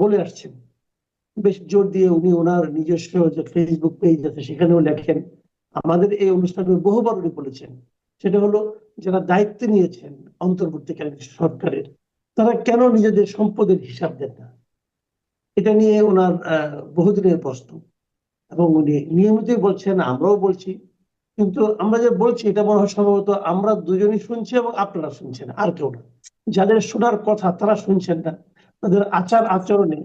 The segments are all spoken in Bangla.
বলে আসছেন। বেশ জোর দিয়ে উনি ওনার নিজস্ব যে ফেসবুক পেজ আছে সেখানেও লেখেন। আমাদের এই অনুষ্ঠানে বহুবার উনি বলেছেন, সেটা হলো যারা দায়িত্ব নিয়েছেন অন্তর্বর্তীকালীন সরকারের, তারা কেন নিজেদের সম্পদের হিসাব দেন না? এটা নিয়ে ওনার বহুদিনের প্রশ্ন। এবং উনি নিয়মিতই বলছেন, আমরাও বলছি। কিন্তু আমরা যে বলছি, এটা মনে হয় সম্ভবত আমরা দুজনই শুনছি এবং আপনারা শুনছেন, আর কেউ না। যাদের শোনার কথা তারা শুনছেন না। তাদের আচার আচরণে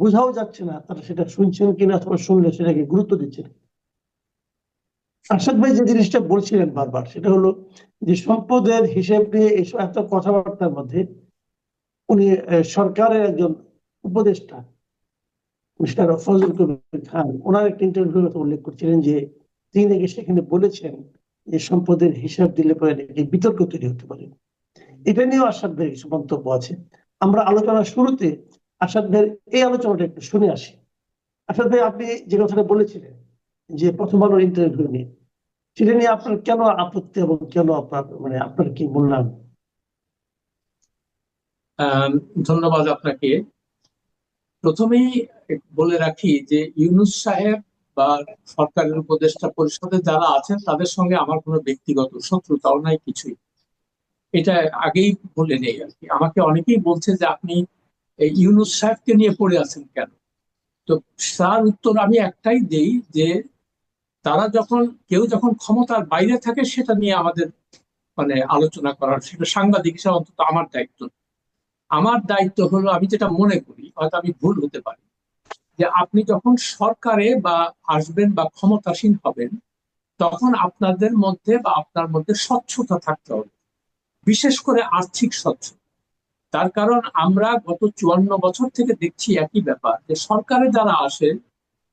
বোঝাও যাচ্ছে না তারা সেটা শুনছেন কিনা অথবা শুনলে সেটাকে গুরুত্ব দিচ্ছেন। আসাদ ভাই যে জিনিসটা বলছিলেন বারবার, সেটা হলো যে সম্পদের হিসেব নিয়ে এইসব এত কথাবার্তার মধ্যে উনি সরকারের একজন উপদেষ্টা, মিস্টার ফজল কবির খান, ওনার একটা ইন্টারভিউ কথা উল্লেখ করছিলেন যে তিনি নাকি সেখানে বলেছেন যে সম্পদের হিসাব দিলে পরে নাকি বিতর্ক তৈরি হতে পারে। এটা নিয়েও আসাদ ভাই কিছু মন্তব্য আছে। আমরা আলোচনার শুরুতে আসাদ ভাইয়ের এই আলোচনাটা একটু শুনে আসি। আসাদ ভাই আপনি যে কথাটা বলেছিলেন যে প্রথম আলোর ইন্টারভিউ নিয়ে, সেটা নিয়ে আপনার কেন আপত্তি এবং কেন আপনার মানে আপনার কি মূল্যায়ন? ধন্যবাদ আপনাকে। প্রথমেই বলে রাখি যে ইউনুস সাহেব বা সরকারের উপদেষ্টা পরিষদে যারা আছেন, তাদের সঙ্গে আমার কোনো ব্যক্তিগত শত্রুতাও নাই কিছুই। এটা আগেই বলে নেই আর কি। আমাকে অনেকেই বলছে যে আপনি ইউনুস সাহেবকে নিয়ে পড়ে আছেন কেন? তো তার উত্তর আমি একটাই দেই যে তারা যখন, কেউ যখন ক্ষমতার বাইরে থাকে সেটা নিয়ে আমাদের মানে আলোচনা করার, সেটা সাংবাদিক হিসাবে অন্তত আমার দায়িত্ব। আমার দায়িত্ব হলো, আমি যেটা মনে করি, হয়তো আমি ভুল হতে পারি, যে আপনি যখন সরকারে বা আসবেন বা ক্ষমতাসীন হবেন, তখন আপনাদের মধ্যে বা আপনার মধ্যে স্বচ্ছতা থাকতে হবে। বিশেষ করে আর্থিক স্বচ্ছ তার কারণ আমরা গত চুয়ান্ন বছর থেকে দেখছি একই ব্যাপার যে সরকারে যারা আসে,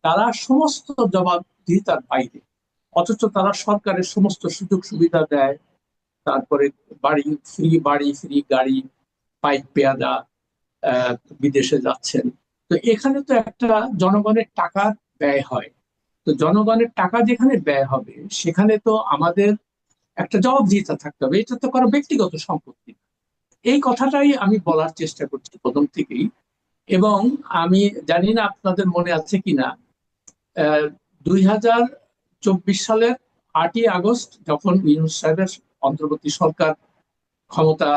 তারা সমস্ত জবাবদিহিতার বাইরে। অথচ তারা সরকারের সমস্ত সুযোগ সুবিধা দেয়। তারপরে বাড়ি ফ্রি বাড়ি ফ্রি, গাড়ি পাইপ পেয়াদা বিদেশে যাচ্ছেন। তো এখানে তো একটা জনগণের টাকা ব্যয় হয়। তো জনগণের টাকা যেখানে ব্যয় হবে, সেখানে তো আমাদের একটা জবাবদিহিতা থাকতে হবে। এটা তো কারও ব্যক্তিগত সম্পত্তি এই কথাটাই আমি বলার চেষ্টা করছি প্রথম থেকেই। এবং আমি জানি না আপনাদের মনে আছে কিনা দুই হাজার চব্বিশ সালের আটই আগস্ট যখন ইউনুস সাহেবের অন্তর্বর্তী সরকার ক্ষমতা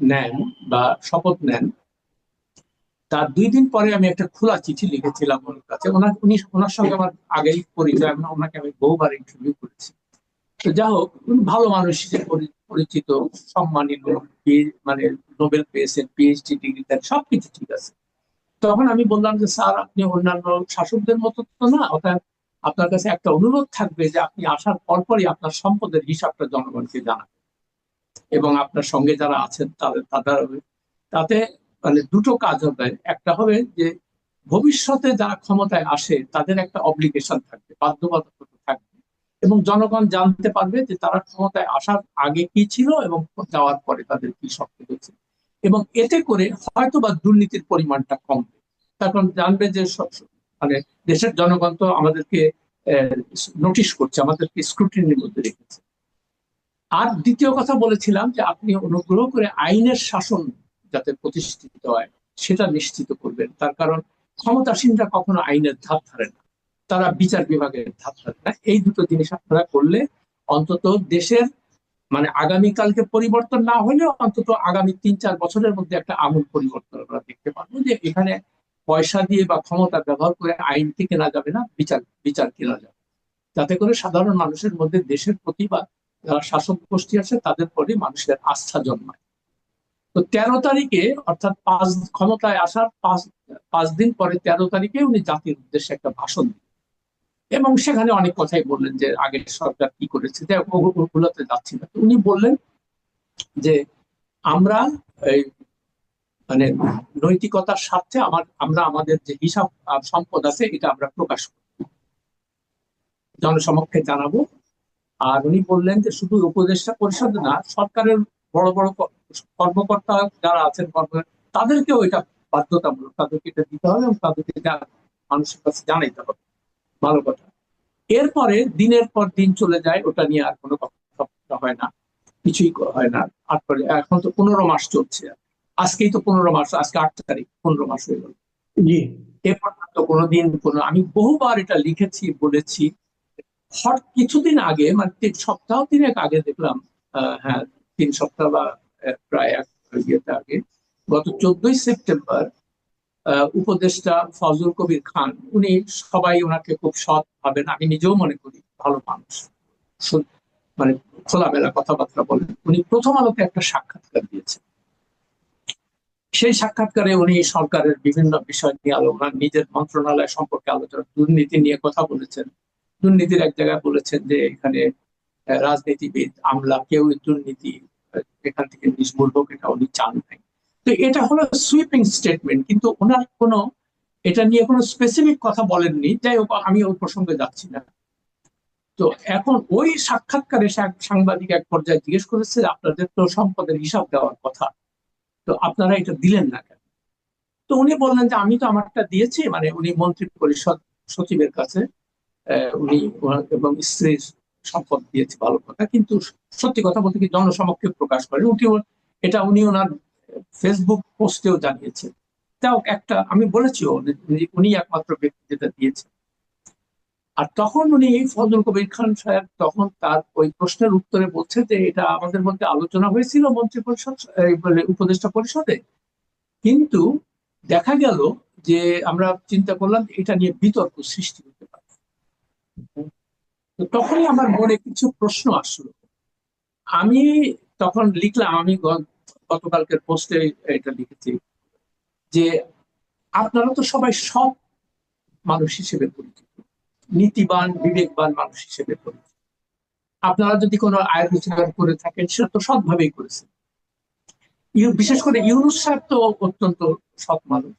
নেন বা শপথ নেন, তার দুই দিন পরে আমি একটা খোলা চিঠি লিখেছিলাম ওনার কাছে। ওনার উনি ওনার সঙ্গে আমার আগেই পরিচয়, ওনাকে আমি বহুবার ইন্টারভিউ করেছি। যা হোক ভালো মানুষ হিসেবে পরিচিত সম্মানিত মানে নোবেল পেয়েছেন পিএইচডি ডিগ্রি দেন, সবকিছু ঠিক আছে। তখন আমি বললাম যে, স্যার, আপনি অন্যান্য শাসকদের মতো তো না, অর্থাৎ আপনার কাছে একটা অনুরোধ থাকবে যে, আপনি আসার পরপরই আপনার সম্পদের হিসাবটা জনগণকে জানাবেন এবং আপনার সঙ্গে যারা আছেন, তাদের তাদের, তাতে মানে দুটো কাজ হবে। একটা হবে যে, ভবিষ্যতে যারা ক্ষমতায় আসে, তাদের একটা অব্লিগেশন থাকবে, বাধ্যবাধকতা এবং জনগণ জানতে পারবে যে তারা ক্ষমতায় আসার আগে কি ছিল এবং যাওয়ার পরে তাদের কি শক্তি হয়েছে। এবং এতে করে হয়তো বা দুর্নীতির পরিমাণটা কমবে। তার কারণ জানবে যে সব- মানে দেশের জনগণ তো আমাদেরকে নোটিশ করছে, আমাদেরকে স্ক্রুটিনির মধ্যে রেখেছে। আর দ্বিতীয় কথা বলেছিলাম যে আপনি অনুগ্রহ করে আইনের শাসন যাতে প্রতিষ্ঠিত হয়, সেটা নিশ্চিত করবেন। তার কারণ ক্ষমতাসীনরা কখনো আইনের ধাপ ধারে না। তারা বিচার বিভাগের ধাপ এই দুটো জিনিস আপনারা করলে অন্তত দেশের মানে আগামীকালকে পরিবর্তন না হলেও অন্তত আগামী তিন চার বছরের মধ্যে একটা আমূল পরিবর্তন আমরা দেখতে পারব যে এখানে পয়সা দিয়ে বা ক্ষমতা ব্যবহার করে আইনকে কেনা যাবে না, বিচার বিচার কেনা যাবে। যাতে করে সাধারণ মানুষের মধ্যে দেশের প্রতি বা যারা শাসক গোষ্ঠী আছে তাদের প্রতি মানুষের আস্থা জন্মায়। তো তেরো তারিখে, অর্থাৎ পাঁচ, ক্ষমতায় আসার পাঁচ পাঁচ দিন পরে তেরো তারিখে উনি জাতির উদ্দেশ্যে একটা ভাষণ দিলেন। এবং সেখানে অনেক কথাই বললেন যে আগের সরকার কি করেছে। ওগুলোতে যাচ্ছি না। উনি বললেন যে আমরা এই মানে নৈতিকতার স্বার্থে আমার, আমরা আমাদের যে হিসাব সম্পদ আছে, এটা আমরা প্রকাশ করব জনসমক্ষে জানাব। আর উনি বললেন যে শুধু উপদেষ্টা পরিষদ না, সরকারের বড় বড় কর্মকর্তা যারা আছেন তাদেরকেও এটা বাধ্যতামূলক, তাদেরকে এটা দিতে হবে এবং তাদেরকে এটা মানুষের কাছে জানাইতে হবে। ভালো কথা। এরপরে দিনের পর দিন চলে যায় ওটা নিয়ে আর কোনো কথা হয় না কিছুই হয় না। তারপরে এখন তো পনেরো মাস চলছে। আজকেই তো পনেরো মাস আজকে আট তারিখ পনেরো মাস হয়ে গেল। জি। এ পর্যন্ত কোনোদিন কোনো আমি বহুবার এটা লিখেছি বলেছি। হট কিছুদিন আগে মানে তিন সপ্তাহ তিনেক আগে দেখলাম আহ, হ্যাঁ তিন সপ্তাহ বা প্রায় এক ইয়েতে আগে গত চোদ্দই সেপ্টেম্বর উপদেষ্টা ফজল কবির খান, উনি সবাই ওনাকে খুব সৎ ভাবেন। আমি নিজেও মনে করি ভালো মানুষ। মানে খোলামেলা কথাবার্তা বলেন। উনি প্রথম আলোতে একটা সাক্ষাৎকার দিয়েছেন। সেই সাক্ষাৎকারে উনি সরকারের বিভিন্ন বিষয় নিয়ে আলোচনা, নিজের মন্ত্রণালয় সম্পর্কে আলোচনা, দুর্নীতি নিয়ে কথা বলেছেন। দুর্নীতির এক জায়গায় বলেছেন যে এখানে রাজনীতিবিদ, আমলা কেউ দুর্নীতি এখান থেকে নিষ্মূল হোক, এটা উনি চান নাই। তো এটা হলো সুইপিং স্টেটমেন্ট কিন্তু ওনার কোনো, এটা নিয়ে কোনো স্পেসিফিক কথা বলেননি। যাই হোক, আমি ওই প্রসঙ্গে যাচ্ছি না। তো এখন ওই সাক্ষাৎকারে সাংবাদিক এক পর্যায়ে জিজ্ঞেস করেছে, আপনাদের তো সম্পদের হিসাব দেওয়ার কথা। তো আপনারা এটা দিলেন না কেন? তো উনি বললেন যে, আমি তো আমারটা দিয়েছি। মানে উনি মন্ত্রী পরিষদ সচিবের কাছে উনি এবং স্ত্রীর সম্পদ দিয়েছে ভালো কথা। কিন্তু সত্যি কথা বলতে কি জনসমক্ষে প্রকাশ করেন। উনি এটা উনি ওনার ফেসবুক পোস্টেও জানিয়েছে। তাও একটা, আমি বলেছি উনি একমাত্র ব্যক্তি যেটা দিয়েছে। আর তখন উনি ফজল কবির খান সাহেব তখন তার ওই প্রশ্নের উত্তরে বলছে যে, এটা আমাদের মধ্যে আলোচনা হয়েছিল মন্ত্রী পরিষদ উপদেষ্টা পরিষদে। কিন্তু দেখা গেল যে আমরা চিন্তা করলাম এটা নিয়ে বিতর্ক সৃষ্টি হতে পারে। তো তখনই আমার মনে কিছু প্রশ্ন আসলো। আমি তখন লিখলাম, আমি গতকালকের পোস্টে এটা লিখেছি যে আপনারা তো সবাই সৎ মানুষ হিসেবে পরিচিত। নীতিবান, বিবেকবান মানুষ হিসেবে পরিচিত। আপনারা যদি কোনো আয় রোজগার করে থাকেন, সেটা তো সৎভাবেই করেছেন। বিশেষ করে ইউনুস সাহেব তো অত্যন্ত সৎ মানুষ।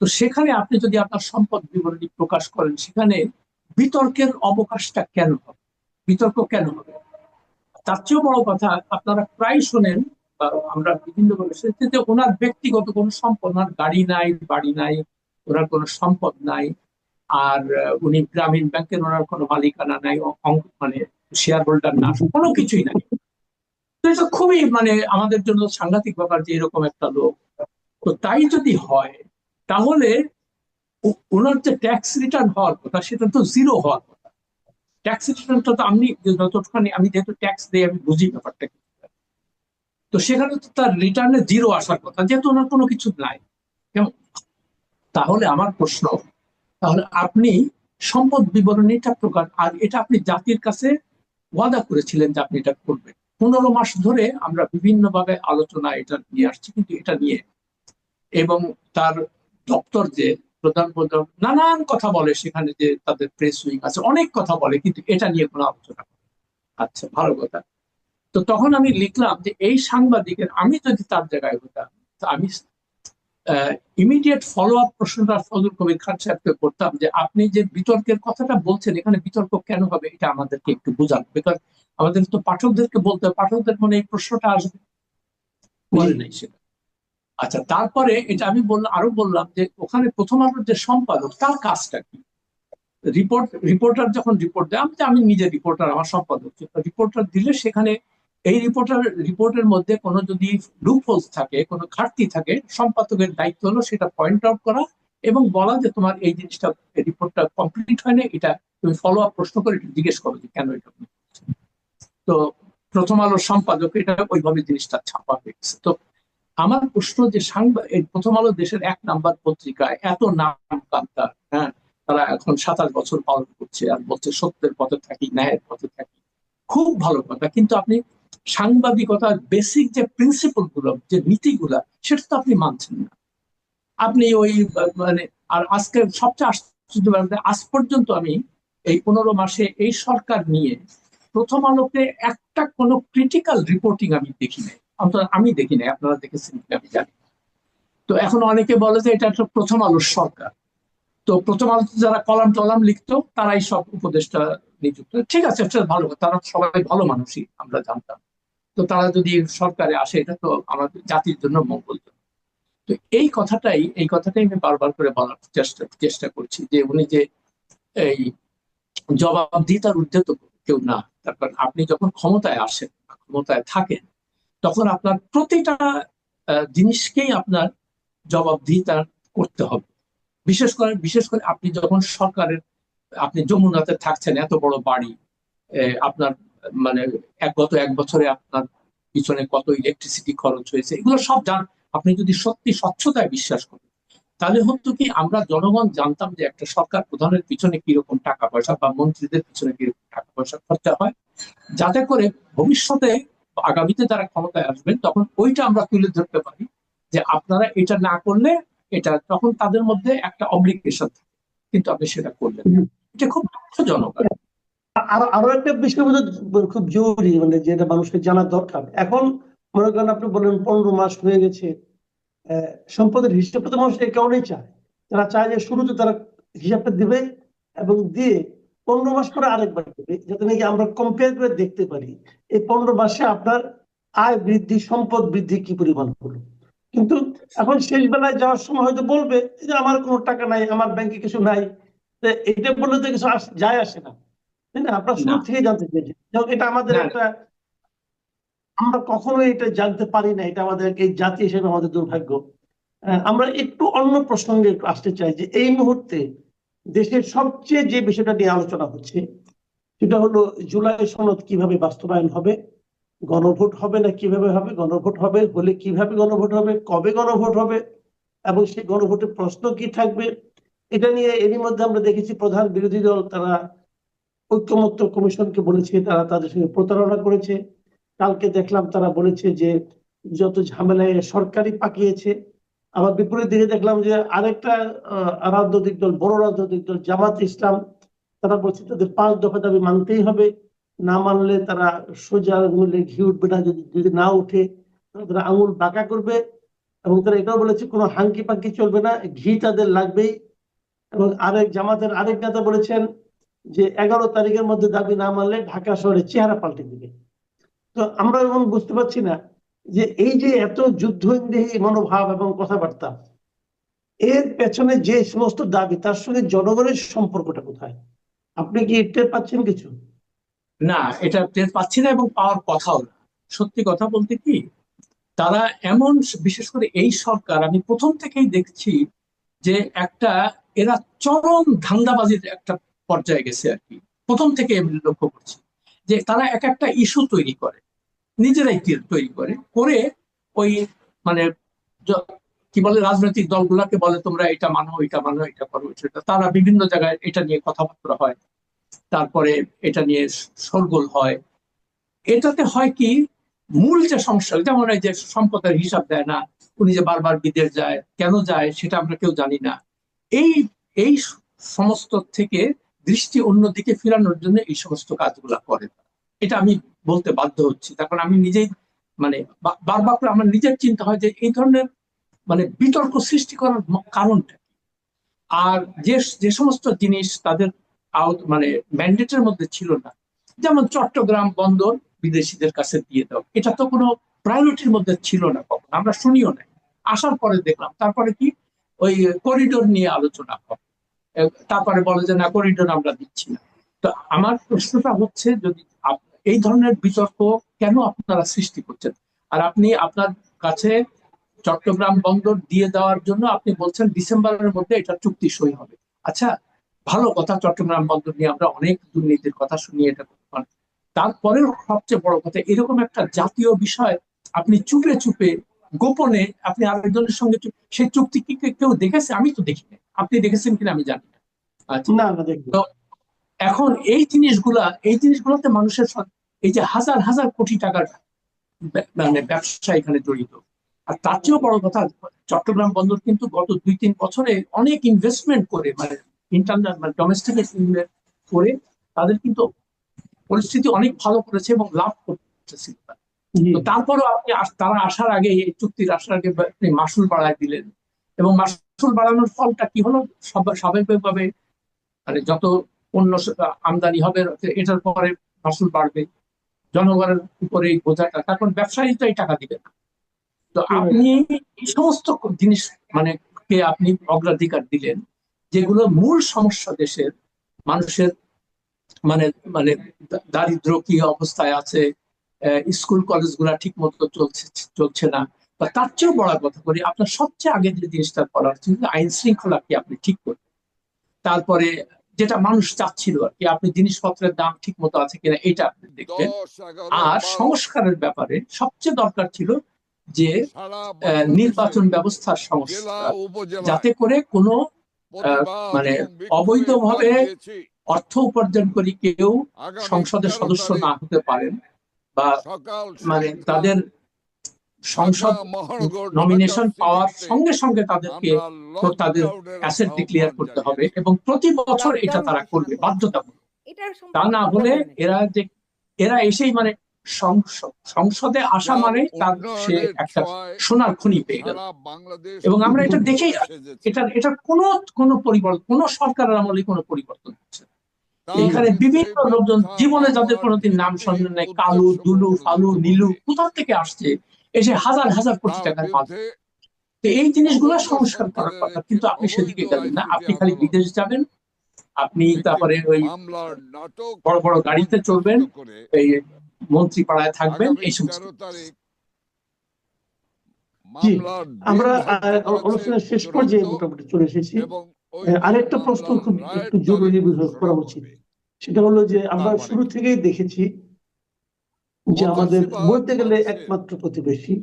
তো সেখানে আপনি যদি আপনার সম্পদ বিবরণী প্রকাশ করেন, সেখানে বিতর্কের অবকাশটা কেন হবে? বিতর্ক কেন হবে? তার চেয়েও বড় কথা, আপনারা প্রায় শোনেন আমরা বিভিন্ন যে ওনার ব্যক্তিগত কোনো সম্পদ, ওনার গাড়ি নাই, বাড়ি নাই, ওনার কোনো সম্পদ নাই, আর উনি গ্রামীণ ব্যাংকের ওনার কোনো মালিকানা নাই মানে শেয়ার হোল্ডার না, কোনো কিছুই নাই। তো এটা খুবই মানে আমাদের জন্য সাংঘাতিক ব্যাপার যে এরকম একটা লোক। তো তাই যদি হয়, তাহলে ওনার যে ট্যাক্স রিটার্ন হওয়ার কথা, সেটা তো জিরো হওয়ার কথা। ট্যাক্স রিটার্নটা তো আমি যতখানি আমি যেহেতু ট্যাক্স দিই, আমি বুঝি ব্যাপারটা কি। তো সেখানে তো তার রিটার্নে জিরো আসার কথা, যেহেতু ওনার কোনো কিছু নাই। কেমন? তাহলে আমার প্রশ্ন, তাহলে আপনি সম্পদ বিবরণীটা প্রকার, আর এটা আপনি জাতির কাছে ওয়াদা করেছিলেন যে আপনি এটা করবেন। পনেরো মাস ধরে আমরা বিভিন্নভাবে আলোচনা এটা নিয়ে আসছি, কিন্তু এটা নিয়ে। এবং তার দপ্তর যে প্রধান প্রধান নানান কথা বলে, সেখানে যে তাদের প্রেস উইং আছে, অনেক কথা বলে, কিন্তু এটা নিয়ে কোনো আলোচনা। আচ্ছা ভালো কথা। তো তখন আমি লিখলাম যে এই সাংবাদিকের, আমি যদি তার জায়গায় হতাম, তো আমি ইমিডিয়েট ফলো আপ প্রশ্নটা ফজল কবির খান সাহেবকে করতাম যে আপনি যে বিতর্কের কথাটা বলছেন, এখানে বিতর্ক কেন হবে, এটা আমাদেরকে একটু বোঝান। বিকজ আমাদের তো পাঠকদেরকে বলতে পাঠকদের মনে এই প্রশ্নটা আসবে। বলে নেই সেটা। আচ্ছা তারপরে এটা আমি বললাম, আরও বললাম যে ওখানে প্রথম আলোর যে সম্পাদক, তার কাজটা কি? রিপোর্ট রিপোর্টার যখন রিপোর্ট দেয়, আমি আমি নিজে রিপোর্টার আমার সম্পাদক। রিপোর্টার দিলে সেখানে এই রিপোর্টার রিপোর্টের মধ্যে কোনো যদি লুপহোলস থাকে, কোনো ঘাটতি থাকে, সম্পাদকের দায়িত্ব হলো সেটা পয়েন্ট আউট করা এবং বলা যে তোমার এই জিনিসটা রিপোর্টটা কমপ্লিট হয়নি, এটা তুমি ফলো আপ প্রশ্ন করে জিজ্ঞেস করো যে কেন এটা তো প্রথম আলোর সম্পাদক এটা ওইভাবে জিনিসটা ছাপা হয়ে গেছে তো আমার প্রশ্ন যে সাংবাদিক এই প্রথম আলো দেশের এক নাম্বার পত্রিকায় এত নাম কান্তার হ্যাঁ? তারা এখন সাতাশ বছর পালন করছে আর বলছে সত্যের পথে থাকি, ন্যায়ের পথে থাকি। খুব ভালো কথা। কিন্তু আপনি সাংবাদিকতার বেসিক যে প্রিন্সিপালগুলো যে নীতিগুলা, সেটা তো আপনি মানছেন না। আপনি ওই মানে আর আজকে সবচেয়ে যে আজ পর্যন্ত আমি এই পনেরো মাসে এই সরকার নিয়ে প্রথম আলোতে একটা কোনো ক্রিটিক্যাল রিপোর্টিং আমি দেখি নাই। অন্তত আমি দেখি নাই, আপনারা দেখেছেন আমি জানি তো এখন অনেকে বলে যে এটা একটা প্রথম আলোর সরকার। তো প্রথম আলোতে যারা কলাম টলাম লিখতো, তারাই সব উপদেষ্টা নিযুক্ত। ঠিক আছে ভালো, তারা সবাই ভালো মানুষই, আমরা জানতাম। তো তারা যদি সরকারে আসে, এটা তো আমাদের জাতির জন্য মঙ্গল। তো এই কথাটাই এই কথাটাই আমি বারবার করে বলার চেষ্টা চেষ্টা করছি যে উনি যে এই জবাবদিহিতার ঊর্ধ্বে কেউ না। তারপর আপনি যখন ক্ষমতায় আসেন ক্ষমতায় থাকেন, তখন আপনার প্রতিটা জিনিসকেই আপনার জবাবদিহিতা করতে হবে। বিশেষ করে বিশেষ করে আপনি যখন সরকারের, আপনি যমুনাতে থাকছেন, এত বড় বাড়ি আপনার মানে এক গত এক বছরে আপনার পিছনে কত ইলেকট্রিসিটি খরচ হয়েছে এগুলো সব জান আপনি যদি সত্যি স্বচ্ছতায় বিশ্বাস করেন তাহলে হতো কি আমরা জনগণ জানতাম যে একটা সরকার প্রধানের পিছনে কীরকম টাকা পয়সা বা মন্ত্রীদের পিছনে কীরকম টাকা পয়সা খরচা হয় যাতে করে ভবিষ্যতে আগামীতে যারা ক্ষমতায় আসবেন তখন ওইটা আমরা তুলে ধরতে পারি যে আপনারা এটা না করলে এটা তখন তাদের মধ্যে একটা অব্লিগেশন থাকে কিন্তু আপনি সেটা করলেন এটা খুব দুঃখজনক আরও আরও একটা বিষয় খুব জরুরি মানে যেটা মানুষকে জানা দরকার। এখন মনে করেন আপনি বললেন পনেরো মাস হয়ে গেছে। সম্পদের হিসাবটা তো মানুষ এই চায়। তারা চায় যে শুরুতে তারা হিসাবটা দিবে এবং দিয়ে পনেরো মাস পরে আরেকবার দেবে, যাতে নাকি আমরা কম্পেয়ার করে দেখতে পারি এই পনেরো মাসে আপনার আয় বৃদ্ধি, সম্পদ বৃদ্ধি কি পরিমাণ হলো। কিন্তু এখন শেষ বেলায় যাওয়ার সময় হয়তো বলবে যে আমার কোনো টাকা নাই, আমার ব্যাংকে কিছু নাই। এটা বললে তো কিছু যায় আসে না। না? আপনার শুরু থেকে জানতে চেয়েছি এটা আমাদের একটা আমরা কখনোই এটা জানতে পারি না। এটা আমাদের এই জাতি হিসেবে আমাদের দুর্ভাগ্য। আমরা একটু অন্য প্রসঙ্গে আসতে চাই যে এই মুহূর্তে দেশের সবচেয়ে যে বিষয়টা নিয়ে আলোচনা হচ্ছে সেটা হলো জুলাই সনদ কীভাবে বাস্তবায়ন হবে গণভোট হবে না কীভাবে হবে গণভোট হবে হলে কীভাবে গণভোট হবে কবে গণভোট হবে এবং সেই গণভোটের প্রশ্ন কি থাকবে এটা নিয়ে এরই মধ্যে আমরা দেখেছি প্রধান বিরোধী দল তারা ঐক্যমত্য কমিশনকে বলেছে, তারা তাদের সঙ্গে প্রতারণা করেছে। কালকে দেখলাম তারা বলেছে যে, যত ঝামেলায় সরকারই পাকিয়েছে, আবার বিপরীত দিকে দেখলাম যে আরেকটা রাজনৈতিক দল, বড় রাজনৈতিক দল, জামাত ইসলাম, তারা বলছে তাদের পাঁচ দফা দাবি মানতেই হবে। না মানলে তারা সোজা আঙুলে ঘি উঠবে না, যদি যদি না উঠে তারা আঙুল বাঁকা করবে। এবং তারা এটাও বলেছে, কোনো হাঙ্কি পাঙ্কি চলবে না, ঘি তাদের লাগবেই। এবং আরেক জামাতের আরেক নেতা বলেছেন যে এগারো তারিখের মধ্যে দাবি না মানলে ঢাকা শহরে চেহারা পাল্টে দিবে। তো আমরা এখন বুঝতে পারছি না যে এই যে এত যুদ্ধ মনোভাব এবং কথাবার্তা, এর পেছনে যে সমস্ত দাবি, তার সঙ্গে জনগণের সম্পর্কটা কোথায়? আপনি কি টের পাচ্ছেন কিছু? না, এটা টের পাচ্ছি না এবং পাওয়ার কথাও না। সত্যি কথা বলতে কি, তারা এমন, বিশেষ করে এই সরকার, আমি প্রথম থেকেই দেখছি যে একটা, এরা চরম ধান্দাবাজির একটা পর্যায়ে গেছে আর কি। প্রথম থেকে আমি লক্ষ্য করছি যে তারা এক একটা ইস্যু তৈরি করে, নিজেরাই তৈরি করে করে ওই মানে কি বলে, রাজনৈতিক দলগুলোকে বলে, তোমরা এটা মানো এটা মানো, এটা করো সেটা তারা বিভিন্ন জায়গায় এটা নিয়ে কথাবার্তা হয়, তারপরে এটা নিয়ে শোরগোল হয়। এটাতে হয় কি, মূল যে সমস্যা, যেমন এই যে সম্পদের হিসাব দেয় না, উনি যে বারবার বিদেশ যায়, কেন যায়, সেটা আমরা কেউ জানি না। এই এই সমস্ত থেকে দৃষ্টি অন্যদিকে ফেরানোর জন্য এই সমস্ত কাজগুলা করে। এটা আমি বলতে বাধ্য হচ্ছি। তখন আমি নিজেই মানে বারবার করে আমার নিজের চিন্তা হয় যে এই ধরনের মানে বিতর্ক সৃষ্টি করার কারণটা আর যে যে সমস্ত জিনিস তাদের আউট মানে ম্যান্ডেটের মধ্যে ছিল না, যেমন চট্টগ্রাম বন্দর বিদেশিদের কাছে দিয়ে দাও। এটা তো কোনো প্রায়োরিটির মধ্যে ছিল না কখন। আমরা শুনিও না আসার পরে দেখলাম। তারপরে কি? ওই করিডোর নিয়ে আলোচনা হবে তারপরে বলে যে, না করিডোর আমরা দিচ্ছি না। তো আমার প্রশ্নটা হচ্ছে, যদি এই ধরনের বিতর্ক কেন আপনারা সৃষ্টি করছেন? আর আপনি আপনার কাছে চট্টগ্রাম বন্দর দিয়ে দেওয়ার জন্য আপনি বলছেন, ডিসেম্বরের মধ্যে এটা চুক্তি সই হবে। আচ্ছা ভালো কথা, চট্টগ্রাম বন্দর নিয়ে আমরা অনেক দুর্নীতির কথা শুনি এটা করতে পারি তারপরেও সবচেয়ে বড় কথা, এরকম একটা জাতীয় বিষয় আপনি চুপে চুপে গোপনে আপনি আরেকজনের সঙ্গে সেই চুক্তি কি কেউ দেখেছে? আমি তো দেখিনি আপনি দেখেছেন কিনা আমি জানি না। আচ্ছা। এখন এই জিনিসগুলা এই জিনিসগুলোতে মানুষের এই যে হাজার হাজার কোটি টাকার মানে ব্যবসা এখানে জড়িত। আর তার চেয়েও বড় কথা চট্টগ্রাম বন্দর কিন্তু গত দুই তিন বছরে অনেক ইনভেস্টমেন্ট করে মানে ইন্টারনাল মানে ডোমেস্টিক করে তাদের কিন্তু পরিস্থিতি অনেক ভালো করেছে এবং লাভ করতেছে। তো তারপরও আপনি তারা আসার আগে এই চুক্তির আসার আগে আপনি মাসুল বাড়ায় দিলেন। এবং মাসুল বাড়ানোর ফলটা কি হলো? স্বাভা- স্বাভাবিকভাবে মানে যত পণ্য স- আমদানি হবে এটার পরে মাসুল বাড়বে। জনগণের উপরে এই বোঝাটা। তখন ব্যবসায়ী তো এই টাকা দিবে না। তো আপনি এই সমস্ত জিনিস মানে কে আপনি অগ্রাধিকার দিলেন যেগুলো মূল সমস্যা দেশের মানুষের মানে মানে দারিদ্র কি অবস্থায় আছে স্কুল কলেজগুলা ঠিক মতো চলছে চলছে না। বা তার চেয়েও বড় কথা করি আপনার সবচেয়ে আগে যে জিনিসটা করা হচ্ছে যে আইন শৃঙ্খলাকে আপনি ঠিক করবেন? তারপরে যেটা মানুষ চাচ্ছিল আর কি আপনি জিনিসপত্রের দাম ঠিক মতো আছে কিনা এটা আপনি দেখবেন। আর সংস্কারের ব্যাপারে সবচেয়ে দরকার ছিল যে নির্বাচন ব্যবস্থার সংস্কার যাতে করে কোনো মানে অবৈধভাবে অর্থ উপার্জন করি কেউ সংসদের সদস্য না হতে পারেন। বা মানে তাদের সংসদ নমিনেশন পাওয়ার সঙ্গে সঙ্গে তাদেরকে তাদের অ্যাসেট ডিক্লেয়ার করতে হবে এবং প্রতি বছর এটা তারা করবে বাধ্যতামূলক। তা না হলে এরা যে এরা এসেই মানে সংস- সংসদে আসা মানে তার সে একটা সোনার খনি পেয়ে গেল। এবং আমরা এটা দেখেই এটা এটা কোনো কোনো পরিবর্তন কোনো সরকারের আমলে কোনো পরিবর্তন হচ্ছে না। এখানে বিভিন্ন লোকজন জীবনে যাদের কোনোদিন নাম শুনলেন নাই কালু দুলু ফালু নীলু কোথা থেকে আসছে? এসে হাজার হাজার কোটি টাকার মাল। তো এই জিনিসগুলো সংস্কার করার কথা কিন্তু আপনি সেদিকে গেলেন না। আপনি খালি বিদেশ যাবেন। আপনি তারপরে ওই বড় বড় গাড়িতে চলবেন এই মন্ত্রী পাড়ায় থাকবেন এই সমস্ত। আমরা অনুষ্ঠানের শেষ পর্যায়ে মোটামুটি চলে এসেছি। আরেকটা প্রশ্ন খুব একটু জরুরি করা উচিত। সেটা হলো যে আমরা মানে শুরু থেকেই দেখেছি যে আমাদের বলতে গেলে একমাত্র প্রতিবেশী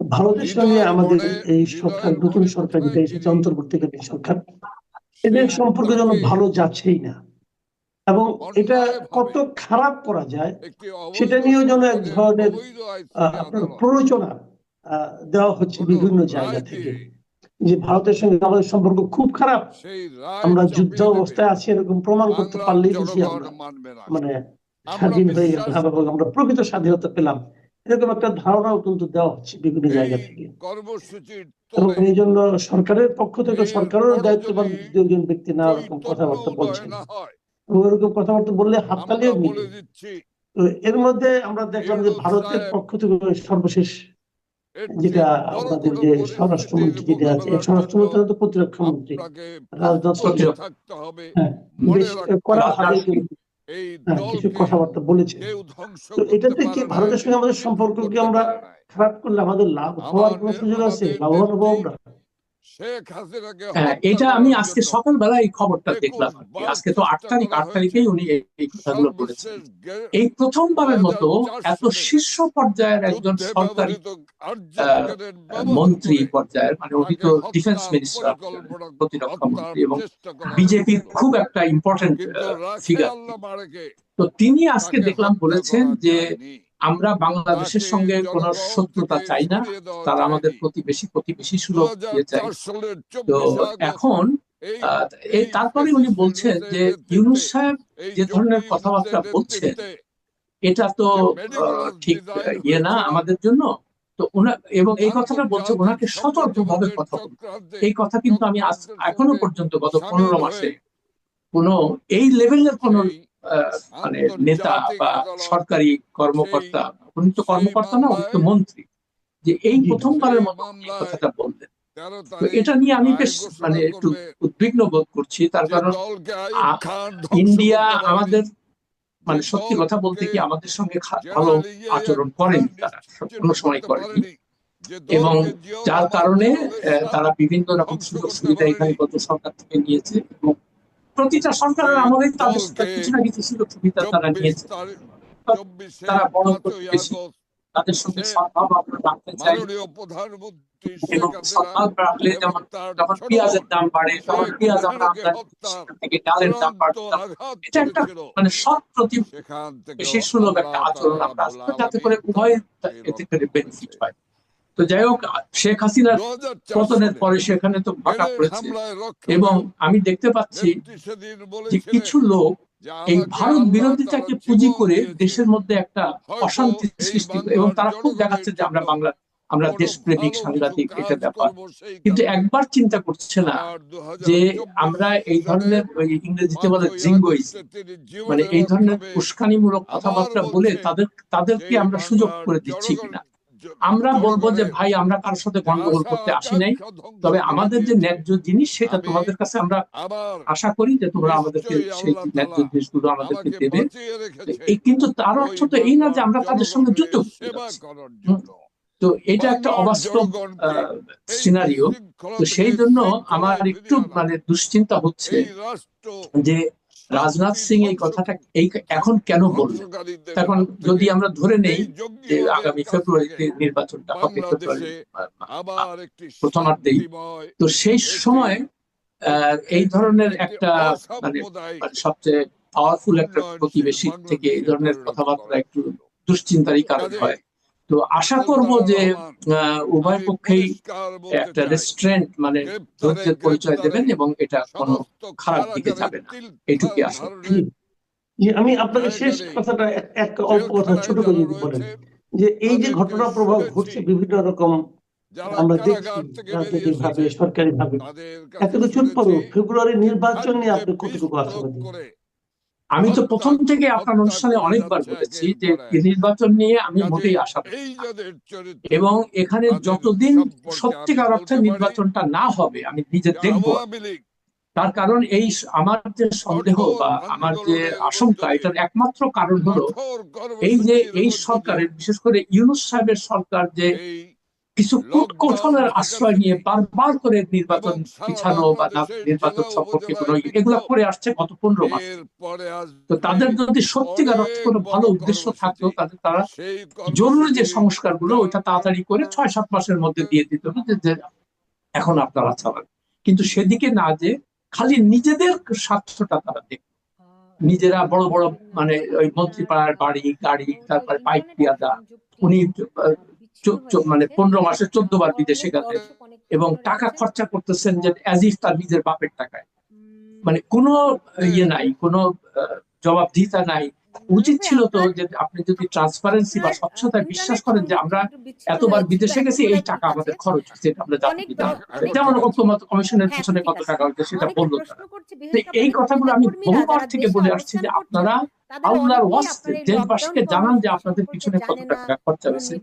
ভারতের সঙ্গে আমাদের এই সরকার নতুন সরকার যেটা এসেছে অন্তর্বর্তীকালীন সরকার এদের সম্পর্ক যেন ভালো যাচ্ছেই না। এবং এটা কত খারাপ করা যায় সেটা নিয়েও যেন এক ধরনের আপনার প্ররোচনা আহ, দেওয়া হচ্ছে বিভিন্ন জায়গা থেকে। যে ভারতের সঙ্গে আমাদের সম্পর্ক খুব খারাপ আমরা যুদ্ধ অবস্থায় আছি এরকম প্রমাণ করতে পারলেই বুঝি মানে স্বাধীন হয়ে এবং আমরা প্রকৃত স্বাধীনতা পেলাম। এরকম একটা ধারণাও কিন্তু দেওয়া হচ্ছে বিভিন্ন জায়গা থেকে। এবং এই জন্য সরকারের পক্ষ থেকে সরকারের দায়িত্ববান দুজন ব্যক্তি না এরকম কথাবার্তা বলছেন। এরকম কথাবার্তা বললে হাততালিও মিলে এর মধ্যে আমরা দেখলাম যে ভারতের পক্ষ থেকে সর্বশেষ যেটা আমাদের যে স্বরাষ্ট্রমন্ত্রী যেটা আছে স্বরাষ্ট্রমন্ত্রী তো প্রতিরক্ষা মন্ত্রী রাজনাথ হ্যাঁ, কড়া হবে। হ্যাঁ, কিছু কথাবার্তা ধ্বংস তো এটাতে কি ভারতের সঙ্গে আমাদের সম্পর্ক কি আমরা খারাপ করলে আমাদের লাভ হওয়ার কোনো সুযোগ আছে? লাভবান হব আমরা হ্যাঁ এটা আমি আজকে সকালবেলা এই খবরটা দেখলাম আজকে তো আট তারিখ আট তারিখেই উনি এই কথাগুলো বলেছেন। এই প্রথমবারের মতো এত শীর্ষ পর্যায়ের একজন সরকারি মন্ত্রী পর্যায়ের মানে উনি তো ডিফেন্স মিনিস্টার প্রতিরক্ষা মন্ত্রী এবং বিজেপির খুব একটা ইম্পর্টেন্ট ফিগার তো তিনি আজকে দেখলাম বলেছেন যে। আমরা বাংলাদেশের সঙ্গে কোনো শত্রুতা চাই না। তারা আমাদের প্রতিবেশী প্রতিবেশী সুলভ দিয়ে চাই। তো এখন এই- তারপরে উনি বলছেন যে ইউনুস সাহেব যে ধরনের কথাবার্তা বলছেন, এটা তো ঠিক ইয়ে না আমাদের জন্য। তো ওনা এবং এই কথাটা বলছে ওনাকে সতর্কভাবে সন্ত্রাসবাদের কথা বলতে এই কথা কিন্তু আমি এখনও পর্যন্ত গত পনেরো মাসে কোনো এই লেভেলের কোন মানে নেতা বা সরকারি কর্মকর্তা উনি তো কর্মকর্তা না উনি তো মন্ত্রী যে এই। প্রথমবারের মতো কথাটা বললেন। 13 তো তারিখ এটা নিয়ে আমি বেশ মানে একটু উদ্বিগ্ন বোধ করছি তার কারণ ইন্ডিয়া আমাদের মানে সত্যি কথা বলতে কি আমাদের সঙ্গে ভালো আচরণ করেনি তারা কোনো সময় করেনি। এবং যার কারণে তারা বিভিন্ন রকম সুযোগ সুবিধা এখানে গত সরকার থেকে নিয়েছে এবং প্রতিটা সরকারের সেই আমলে তাদের কিছু না কিছু সুযোগ সুবিধা তারা নিয়েছে। তারা বড় প্রতিবেশী। তাদের সঙ্গে সদ্ভাব আমরা রাখতে চাই। এবং সদ্ভাব রাখলে যেমন যখন পেঁয়াজের দাম বাড়ে তখন পেঁয়াজ আমরা আমদানি থেকে ডালের দাম এটা একটা মানে সৎ প্রতি সুলভ একটা আচরণ আমরা যাতে করে উভয় এতে করে বেনিফিট পায় তো যাই হোক শেখ হাসিনার পতনের পরে সেখানে তো ভাটা পড়েছে। এবং আমি দেখতে পাচ্ছি যে কিছু লোক এই ভারত বিরোধিতাকে পুঁজি করে দেশের মধ্যে একটা অশান্তি সৃষ্টি এবং তারা খুব দেখাচ্ছে যে আমরা বাংলা আমরা দেশপ্রেমিক সাংঘাতিক এটা ব্যাপার। কিন্তু একবার চিন্তা করছে না যে আমরা এই ধরনের ওই ইংরেজিতে বলে জিঙ্গোইজ মানে এই ধরনের উস্কানিমূলক কথাবার্তা বলে তাদের তাদেরকে আমরা সুযোগ করে দিচ্ছি কিনা। আমরা বলব যে ভাই আমরা কারোর সাথে গন্ডগোল করতে আসি নাই। তবে আমাদের যে ন্যায্য জিনিস সেটা তোমাদের কাছে আমরা আশা করি যে তোমরা আমাদেরকে সেই ন্যায্য জিনিসগুলো আমাদেরকে দেবে। এই কিন্তু তার অর্থ তো এই না যে আমরা তাদের সঙ্গে যুদ্ধ তো এটা একটা অবাস্তব সিনারিও তো সেই জন্য আমার একটু মানে দুশ্চিন্তা হচ্ছে যে রাজনাথ সিং এই কথাটা এই এখন কেন বললেন এখন যদি আমরা ধরে নেই যে আগামী ফেব্রুয়ারিতে নির্বাচনটা হবে ফেব্রুয়ারি আবার একটি প্রথমার্ধেই। তো সেই সময় আহ, এই ধরনের একটা মানে মানে সবচেয়ে পাওয়ারফুল একটা প্রতিবেশী থেকে এই ধরনের কথাবার্তা একটু। দুশ্চিন্তারই কারণ হয় তো আশা করব যে উভয় পক্ষেই একটা রেস্টুরেন্ট মানে ধৈর্যের পরিচয় দেবেন এবং এটা কোনো খারাপ দিকে যাবে না। এইটুকুই আশা। আমি আপনাকে শেষ কথাটা এক- অল্প কথা ছোট করে যদি বলেন, যে এই যে ঘটনা প্রভাব ঘটছে বিভিন্ন রকম, আমরা দেখছি রাজনৈতিক ভাবে সরকারি ভাবে এত কাছে কিছুর পরও ফেব্রুয়ারি নির্বাচন নিয়ে আপনি কতটুকু আশাবাদী আমি তো প্রথম থেকে আপনার অনুষ্ঠানে অনেকবার বলেছি যে এই নির্বাচন নিয়ে আমি মোটেই আশা এবং এখানে যতদিন সত্যিকার অর্থে নির্বাচনটা না হবে আমি নিজে দেখব। তার কারণ এই আমার যে সন্দেহ বা আমার যে আশঙ্কা এটার একমাত্র কারণ হলো এই যে এই সরকারের বিশেষ করে ইউনুস সাহেবের সরকার যে কিছু কূট কৌশলের আশ্রয় নিয়ে বারবার করে নির্বাচন পিছানো বা নির্বাচন সম্পর্কে কোনো এগুলা করে আসছে গত পনেরো মাস। তো তাদের যদি সত্যিকার অর্থে কোনো ভালো উদ্দেশ্য। থাকতো তাহলে তারা জরুরি যে সংস্কারগুলো ওইটা তাড়াতাড়ি করে ছয় সাত মাসের মধ্যে দিয়ে দিত যে এখন আপনারা চালান। কিন্তু সেদিকে না যে খালি নিজেদের স্বার্থটা তারা দেখ নিজেরা বড় বড় মানে ওই মন্ত্রীপাড়ার বাড়ি গাড়ি তারপরে পাইপ দিয়া দেয়া উনি মানে পনেরো মাসে চোদ্দ বার বিদেশে গেলেন এবং টাকা খরচা করতেছেন যে অ্যাজ ইফ তার নিজের বাপের টাকায়। মানে কোনো ইয়ে নাই কোনো জবাবদিহিতা নাই। উচিত ছিল তো যে আপনি যদি ট্রান্সপারেন্সি বা স্বচ্ছতায় বিশ্বাস করেন যে আমরা এতবার বিদেশে গেছি এই টাকা আমাদের খরচ হচ্ছে এটা আমরা জানি যেমন ঐক্যমত কমিশনের হ্যাঁ, পিছনে কত টাকা হচ্ছে সেটা বলল তারা। এই কথাগুলো আমি বহুবার থেকে বলে আসছি যে আপনারা আল্লাহর ওয়াস্তে দেশবাসীকে জানান যে আপনাদের পিছনে কত টাকা খরচা হয়েছে